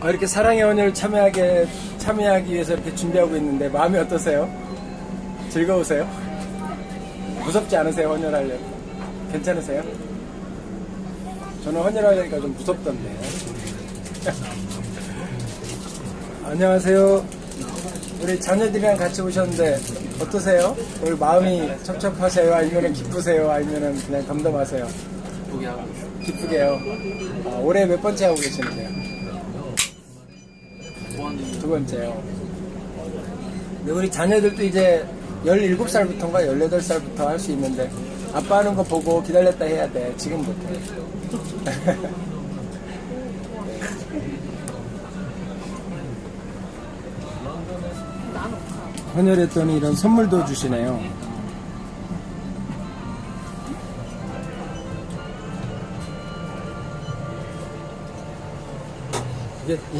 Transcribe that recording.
어, 이렇게 사랑의 헌혈 참여하게 참여하기 위해서 이렇게 준비하고 있는데 마음이 어떠세요? 즐거우세요? 무섭지 않으세요? 헌혈하려 괜찮으세요? 저는 헌혈하려니까 좀 무섭던데. 안녕하세요. 우리 자녀들이랑 같이 오셨는데 어떠세요? 오늘 마음이 첩첩하세요? 아니면 기쁘세요? 아니면 그냥 덤덤하세요? 기쁘게 하고. 기쁘게요. 아, 올해 몇 번째 하고 계시는데요? 두 번째요. 우리 자녀들도 이제 17살부터인가 18살부터 할 수 있는데 아빠 하는 거 보고 기다렸다 해야 돼. 지금 못해. 헌혈했더니 이런 선물도 주시네요. 이게